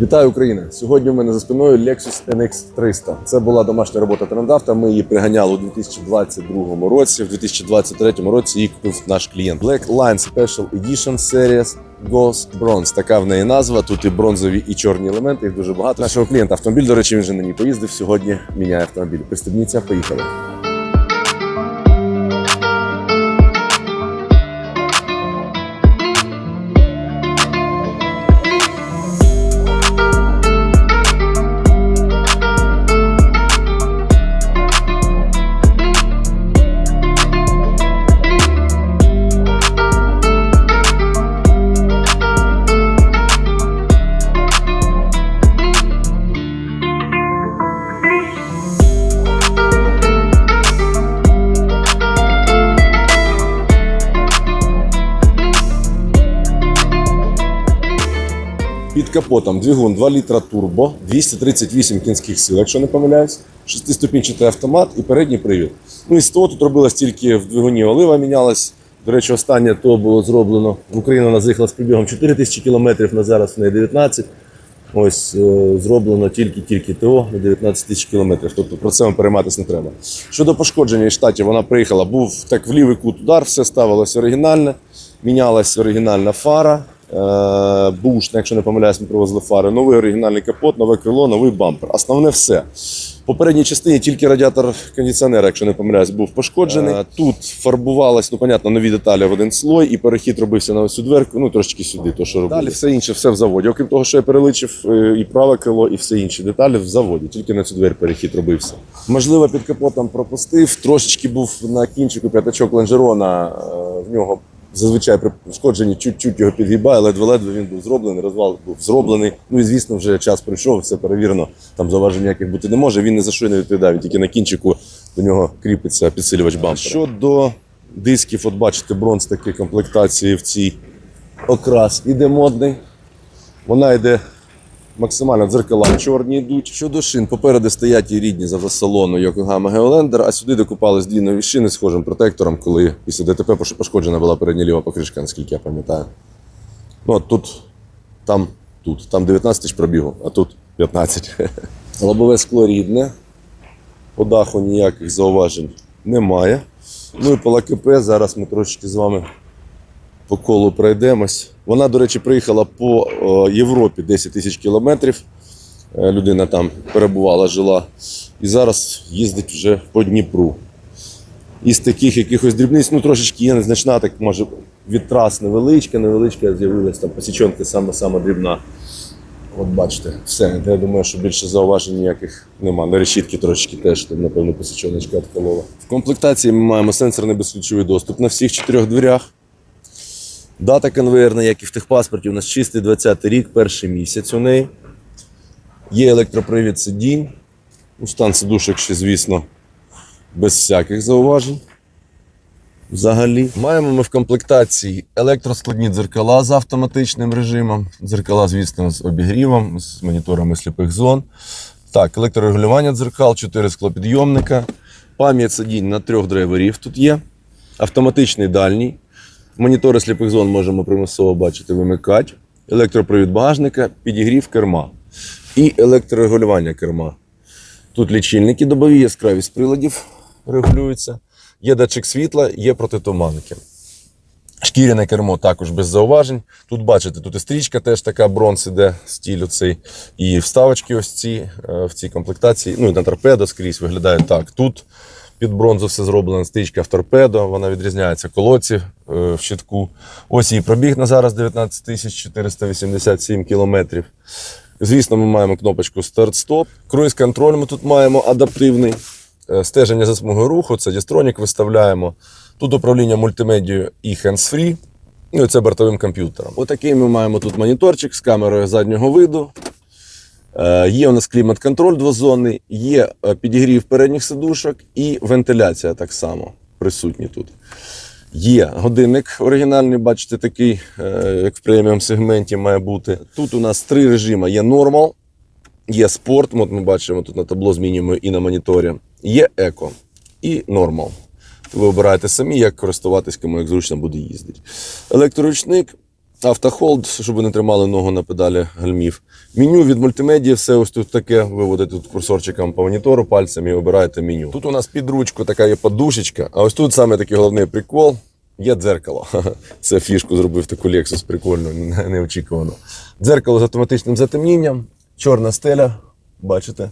Вітаю Україна! Сьогодні у мене за спиною Lexus NX 300. Це була домашня робота трендавта. Ми її приганяли у 2022 році. В 2023 році її купив наш клієнт. Black Line Special Edition Series Ghost Bronze. Така в неї назва. Тут і бронзові, і чорні елементи. Їх дуже багато. Нашого клієнта автомобіль, до речі, він вже на ній поїздив. Сьогодні міняє автомобіль. Пристебніться, поїхали. Під капотом двигун 2 літра турбо, 238 кінських сил, якщо не помиляюсь, шестиступінчатий автомат і передній привід. Ну і того тут робилось тільки в двигуні олива мінялась. До речі, останнє то було зроблено. В Україну вона заїхала з пробігом 4 тисячі кілометрів, на зараз в неї 19. Ось е, зроблено тільки-тільки ТО на 19 тисяч кілометрів. Тобто про це вам перейматися не треба. Щодо пошкодження із штатів, вона приїхала, був так в лівий кут удар, все ставилось оригінальне, мінялась оригінальна фара. Е, Бушна, якщо не помиляюсь, ми привозили фари. Новий оригінальний капот, нове крило, новий бампер. Основне все. В попередній частині тільки радіатор кондиціонера, якщо не помиляюсь, був пошкоджений. Е, Тут фарбувалось, ну понятно, нові деталі в один слой, і перехід робився на цю дверку, ну трошечки сюди, то що робили. Далі все інше, все в заводі. Окрім того, що я переличив е, і праве крило, і все інші деталі в заводі. Тільки на цю двері перехід робився. Можливо, під капотом пропустив. Трошечки був на кінчику п'ятачок лонжерона. В нього зазвичай при пошкодженні чуть-чуть його підгибає, ледве-ледве він був зроблений, розвал був зроблений. Ну і звісно, вже час пройшов, все перевірено. Там заважень ніяких бути не може. Він не за що не відповідає. Він тільки на кінчику до нього кріпиться підсилювач бампера. Щодо дисків, от бачите, бронз такі комплектації в цій окрас іде модний. Вона йде максимально дзеркала чорні йдуть. Щодо шин, попереду стоять і рідні з автосалону Yokohama Geolander, а сюди докупались дві нові шини з схожим протектором, коли після ДТП пошкоджена була передня ліва покришка, наскільки я пам'ятаю. Ну, от тут, там, тут, там 19 тисяч пробігу, а тут 15. Лобове скло рідне, по даху ніяких зауважень немає. Ну і по ЛКП зараз ми трошечки з вами по колу пройдемось. Вона, до речі, приїхала по е, Європі 10 тисяч кілометрів. Е, Людина там перебувала, жила. І зараз їздить вже по Дніпру. Із таких якихось дрібниць, ну трошечки є незначна, так може від трас невеличка, невеличка з'явилась там посічонка саме дрібна. От бачите, все. Я думаю, що більше зауважень ніяких нема. На решітки трошечки теж там, напевно, посічоночка відколола. В комплектації ми маємо сенсорний безключовий доступ на всіх чотирьох дверях. Дата конвейерна, як і в техпаспорті, у нас чистий 20-й рік, перший місяць у неї. Є електропривід сидінь. Ну, стан сидушок ще, звісно, без всяких зауважень. Взагалі. Маємо ми в комплектації електроскладні дзеркала з автоматичним режимом. Дзеркала, звісно, з обігрівом, з моніторами сліпих зон. Так, електрорегулювання дзеркал, 4 склопідйомника. Пам'ять сидінь на трьох драйверів тут є. Автоматичний дальній. Монітори сліпих зон можемо примусово бачити, вимикати. Електропривід багажника, підігрів керма і електрорегулювання керма. Тут лічильники добові, яскравість приладів регулюється. Є датчик світла, є протитуманки. Шкіряне кермо також без зауважень. Тут бачите, тут і стрічка теж така бронз іде, стіль оцей. І вставочки ось ці е, в цій комплектації. Ну і на торпедо скрізь виглядає так. Тут під бронзу все зроблено, стрічка в торпедо, вона відрізняється колодці е, в щитку. Ось її пробіг на зараз 19 тисяч 487 кілометрів. Звісно, ми маємо кнопочку старт-стоп. Круїз-контроль ми тут маємо адаптивний. Е, Стеження за смугою руху, це дістронік виставляємо. Тут управління мультимедією і hands-free. І це бортовим комп'ютером. Отакий ми маємо тут моніторчик з камерою заднього виду. Е, Є у нас клімат-контроль двозонний, є е, підігрів передніх сидушок і вентиляція так само присутні тут. Є годинник оригінальний, бачите, такий, е, як в преміум сегменті має бути. Тут у нас три режими: є нормал, є спорт. От ми бачимо тут на табло змінюємо і на моніторі. Є еко і нормал. Ви обираєте самі, як користуватись, кому як зручно буде їздити. Електроручник Автохолд, щоб не тримали ногу на педалі гальмів. Меню від мультимедії, все ось тут таке. Виводите тут курсорчиком по монітору пальцем і обираєте меню. Тут у нас під ручку така є подушечка, а ось тут саме такий головний прикол. Є дзеркало. Це фішку зробив таку Lexus прикольно, неочікувано. Дзеркало з автоматичним затемнінням, чорна стеля, бачите.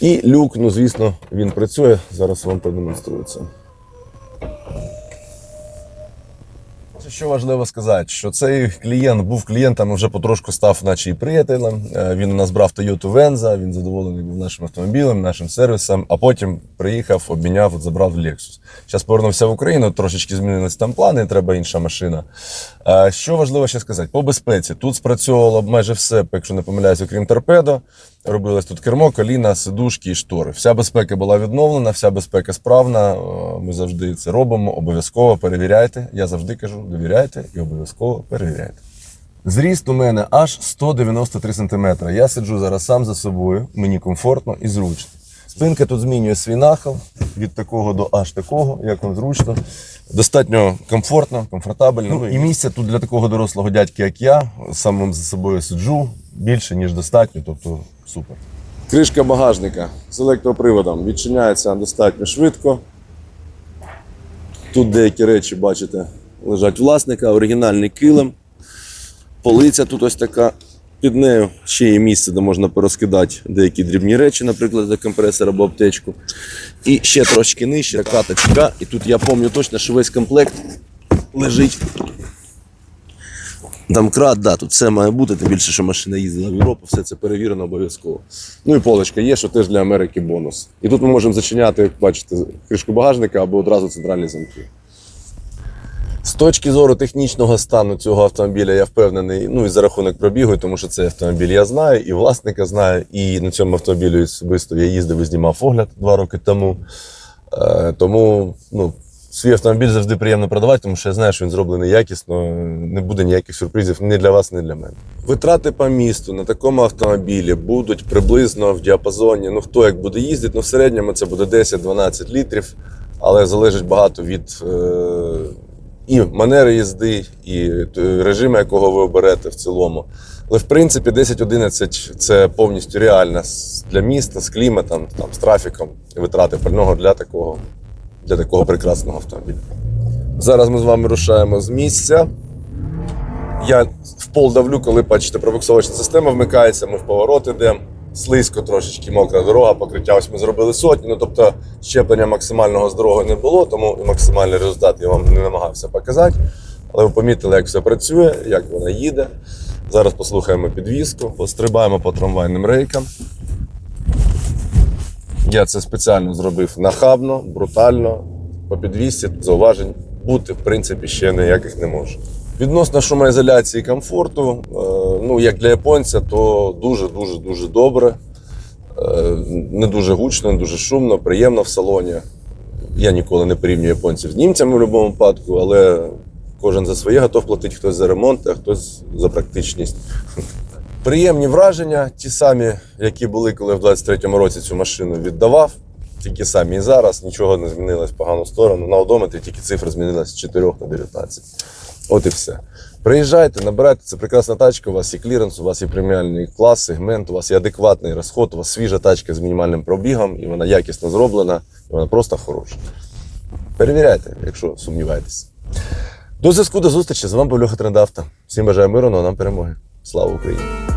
І люк, ну звісно, він працює. Зараз вам продемонструю це. Що важливо сказати, що цей клієнт був клієнтом, вже потрошку став, наче і приятелем. Е, Він у нас брав Toyota Venza, він задоволений був нашим автомобілем, нашим сервісом, а потім приїхав, обміняв, от забрав Lexus. Зараз повернувся в Україну, трошечки змінились там плани, треба інша машина. Е, Що важливо ще сказати? По безпеці. Тут спрацьовувало майже все, якщо не помиляюсь, окрім торпедо. Робилось тут кермо, коліна, сидушки і штори. Вся безпека була відновлена, вся безпека справна. Е, Ми завжди це робимо. Обов'язково перевіряйте. Я завжди кажу, довіряйте і обов'язково перевіряйте. Зріст у мене аж 193 см. Я сиджу зараз сам за собою, мені комфортно і зручно. Спинка тут змінює свій нахил від такого до аж такого, як вам зручно. Достатньо комфортно, комфортабельно. Ну, і місця тут для такого дорослого дядька, як я, самим за собою сиджу більше, ніж достатньо, тобто супер. Кришка багажника з електроприводом відчиняється достатньо швидко. Тут деякі речі, бачите, лежать власника, оригінальний килим. Полиця тут ось така. Під нею ще є місце, де можна порозкидати деякі дрібні речі, наприклад, за компресор або аптечку. І ще трошки нижче, каточка. І тут я пам'ятаю точно, що весь комплект лежить. Домкрат, да, тут все має бути, тим більше, що машина їздила в Європу, все це перевірено обов'язково. Ну і полочка є, що теж для Америки бонус. І тут ми можемо зачиняти, як бачите, кришку багажника або одразу центральні замки. З точки зору технічного стану цього автомобіля я впевнений, ну і за рахунок пробігу, тому що цей автомобіль я знаю, і власника знаю, і на цьому автомобілі особисто я їздив і знімав огляд два роки тому. Е, тому ну, свій автомобіль завжди приємно продавати, тому що я знаю, що він зроблений якісно, не буде ніяких сюрпризів ні для вас, ні для мене. Витрати по місту на такому автомобілі будуть приблизно в діапазоні. Ну хто як буде їздити, ну в середньому це буде 10-12 літрів, але залежить багато від. Е, і манери їзди, і режиму, якого ви оберете в цілому. Але в принципі 10-11 це повністю реально для міста з кліматом, там, з трафіком витрати пального для такого, для такого прекрасного автомобіля. Зараз ми з вами рушаємо з місця. Я в пол давлю, коли бачите, пробуксовочна система вмикається, ми в поворот йдемо. Слизько трошечки мокра дорога, покриття ось ми зробили сотні. Ну тобто щеплення максимального з дороги не було, тому максимальний результат я вам не намагався показати. Але ви помітили, як все працює, як вона їде. Зараз послухаємо підвізку, пострибаємо по трамвайним рейкам. Я це спеціально зробив нахабно, брутально, по підвісці, тут зауважень бути, в принципі, ще ніяких не може. Відносно шумоізоляції і комфорту, е, ну як для японця, то дуже-дуже дуже добре. Е, Не дуже гучно, не дуже шумно, приємно в салоні. Я ніколи не порівнюю японців з німцями в будь-якому випадку, але кожен за своє готов платити, хтось за ремонт, а хтось за практичність. Приємні враження, ті самі, які були, коли в 23-му році цю машину віддавав. Тільки самі і зараз нічого не змінилось в погану сторону. На одометрі тільки цифра змінилась з 4 на 19. От і все. Приїжджайте, набирайте, це прекрасна тачка, у вас є кліренс, у вас є преміальний клас, сегмент, у вас є адекватний розход, у вас свіжа тачка з мінімальним пробігом, і вона якісно зроблена, і вона просто хороша. Перевіряйте, якщо сумніваєтесь. До зв'язку, до зустрічі. З вами був Льоха Трендавто. Всім бажаю миру, ну а нам перемоги. Слава Україні!